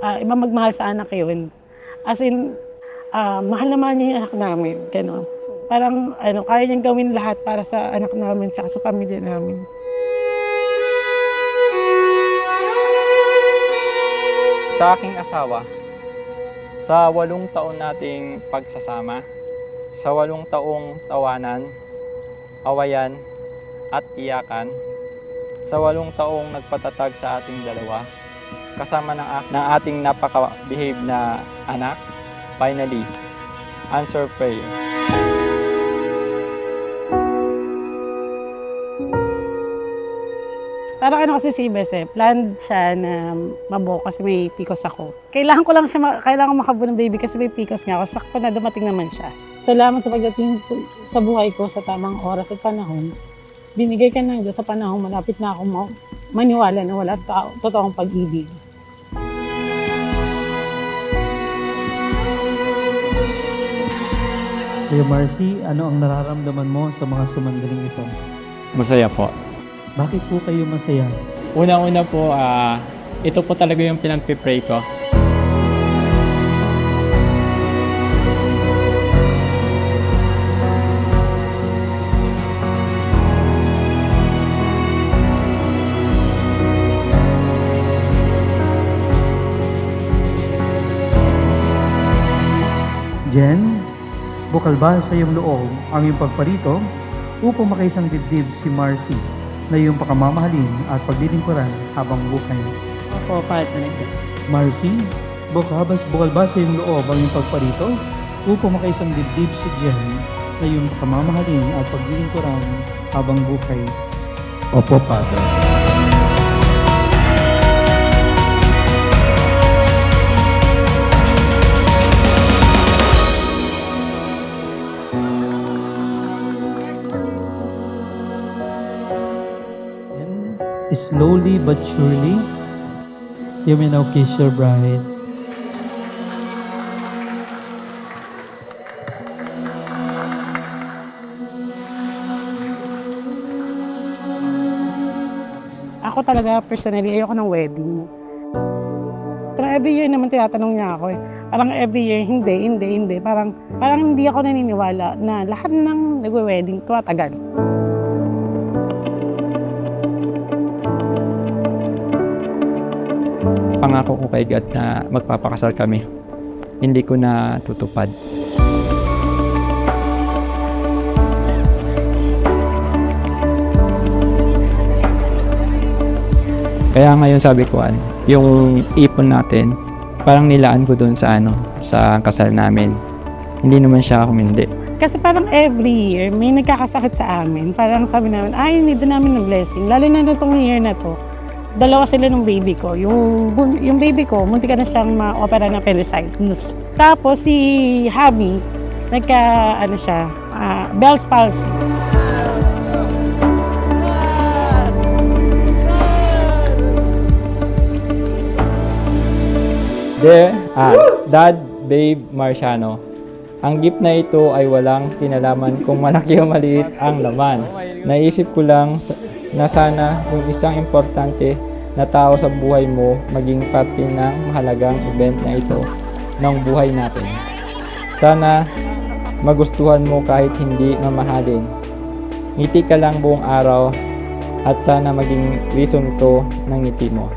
ah, iba magmahal sa anak yun. As in, ah, mahal naman niya yung anak namin. Ganon. Parang ano, kaya niyang gawin lahat para sa anak namin at sa pamilya namin. Sa aking asawa, sa walong taon nating pagsasama, sa walong taong tawanan, awayan, at iyakan, sa walong taong nagpatatag sa ating dalawa, kasama ng, ng ating napaka-behave na anak, finally, answer prayer. Parang ano kasi si Ibes eh, planned siya na mabuo kasi may PCOS ako. Kailangan ko lang siya, kailangan ko makabuo ng baby kasi may PCOS nga ako. Sakto na dumating naman siya. Salamat sa pagdating sa buhay ko sa tamang oras at panahon. Binigay ka ng Diyos sa panahon, malapit na ako ma- maniwala na wala tao, totoong pag-ibig. Kuya Marcy, ano ang nararamdaman mo sa mga sumandaling ito? Masaya po. Bakit po kayo masaya? Una-una po, ah, ito po talaga yung pinagpipray ko. Jen, bukal ba sa iyong loob ang iyong pagparito upang makaisang dibdib si Marcy na iyong pakamamahalin at paglilingkuran habang buhay? Opo, partner. Marcy, bukal ba, bukal ba sa iyong loob ang iyong pagparito upang makaisang dibdib si Jen na iyong pakamamahalin at paglilingkuran habang buhay? Opo, Father. Slowly but surely, you may now kiss your bride. Ako talaga, personally, ayoko ng wedding. Pero every year naman tinatanong niya ako eh. Parang every year, hindi, hindi, hindi. Parang, parang hindi ako naniniwala na lahat ng nagwe-wedding tumatagal. Pangako ko kay God na magpapakasal kami. Hindi ko na tutupad. Kaya ngayon sabi ko, ano, yung ipon natin, parang nilaan ko doon sa ano, sa kasal namin. Hindi naman siya kumindi. Kasi parang every year, may nagkakasakit sa amin. Parang sabi namin, ay, need namin ng blessing. Lalo na nitong year na to, dalawa sila ng baby ko. Yung, yung baby ko, munti ka na siyang ma-opera ng appendicitis. Tapos si Habi, nagka, ano siya, ah, Bell's palsy. Dear ah, Dad, Babe, Marciano, ang gift na ito ay walang kinalaman kung malaki o maliit ang laman. Naisip ko lang na sana yung isang importante na tao sa buhay mo maging parte ng mahalagang event na ito ng buhay natin. Sana magustuhan mo kahit hindi mamahalin. Ngiti ka lang buong araw at sana maging reason to ng ngiti mo.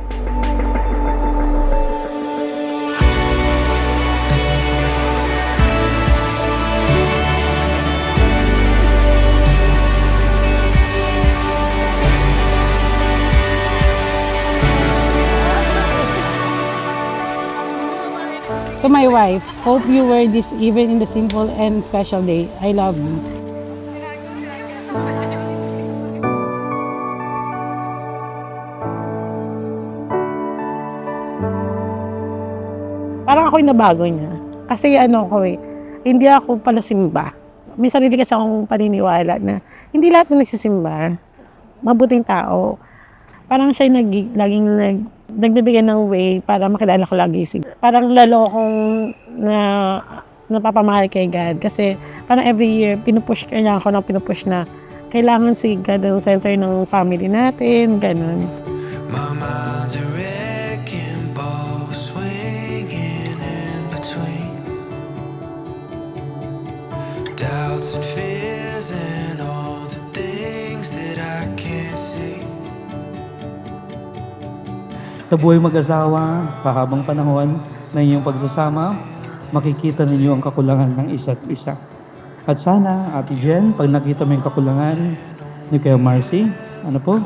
To my wife, hope you wear this even in the simple and special day. I love you. Parang ako yung nabago niya. Kasi ano ko eh, hindi ako pala simba. May sarili kasi akong paniniwala na hindi lahat na nagsisimba, mabuting tao. Parang siya yung nag, laging nag, nagbibigay ng way para makilala ko lagi si Parang lalo akong na napapamahal kay God kasi parang every year pinupush kanya ako ng pinupush na kailangan si God ang center ng family natin, ganun. My Sa buhay mag-asawa, sa habang panahon na inyong pagsasama, makikita ninyo ang kakulangan ng isa't isa. At sana, Ate Jen, pag nakita mo yung kakulangan ni Kuya Marcy, ano po,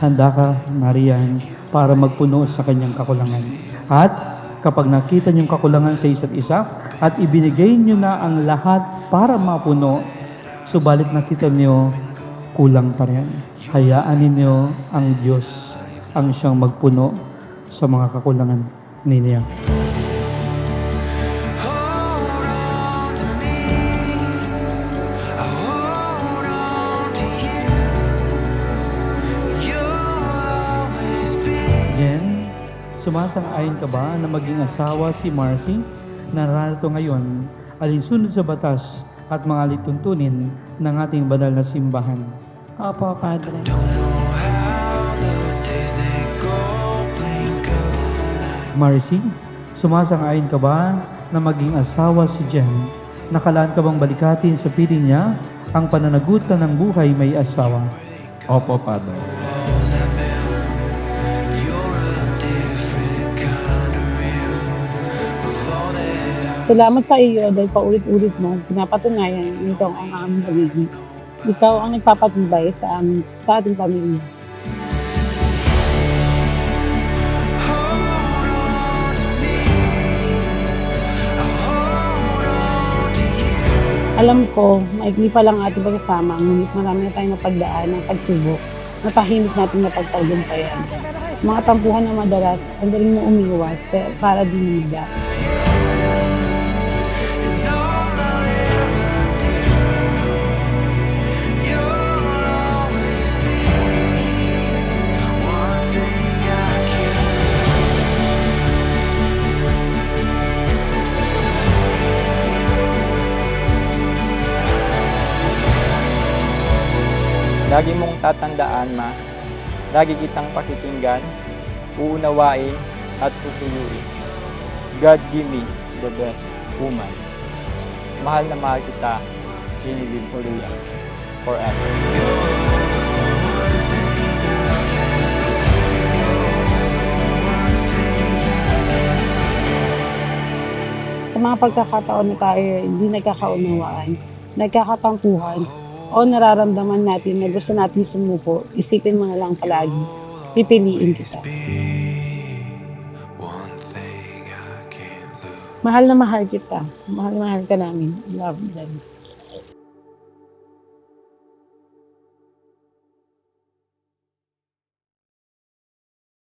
handa ka, Marian, para magpuno sa kanyang kakulangan. At kapag nakita niyo yung kakulangan sa isa't isa, at ibinigay niyo na ang lahat para mapuno, subalit nakita niyo kulang pa rin. Hayaan ninyo ang Diyos ang siyang magpuno sa mga kakulangan ninyo. Jen, sumasang-ayon ka ba na maging asawa si Marcy na narito ngayon alinsunod sa batas at mga lituntunin ng ating banal na simbahan? Opo, Padre. Marcy, sumasang-ayon ka ba na maging asawa si Jen? Nakalaan ka bang balikatin sa piling niya ang pananagutan ng buhay may asawa? Opo, Padre. Salamat sa iyo dahil paulit-ulit mo, pinapatunayan na ito ang aming pagiging. Ikaw ang nagpapatibay sa, aming, sa ating pamilya. Alam ko, maikli pa lang ating pagsasama, ngunit marami na tayong napagdaan ng pagsubok na tahimik natin napagtagumpayan. Mga tampuhan na madalas, ang galing mo umiwas para di lumida. Lagi mong tatandaan, ma. Lagi kitang pakikinggan, uunawain, at susuyuin. God give me the best woman. Mahal na mahal kita, Genevieve Oria, forever. sa mga pagkakataon na tayo hindi nagkakaunawaan, nagkakatampuhan, o nararamdaman natin na gusto natin sumuko, isipin mo na lang palagi, pipiliin kita. Mahal na mahal kita. Mahal na mahal ka namin. Love, love.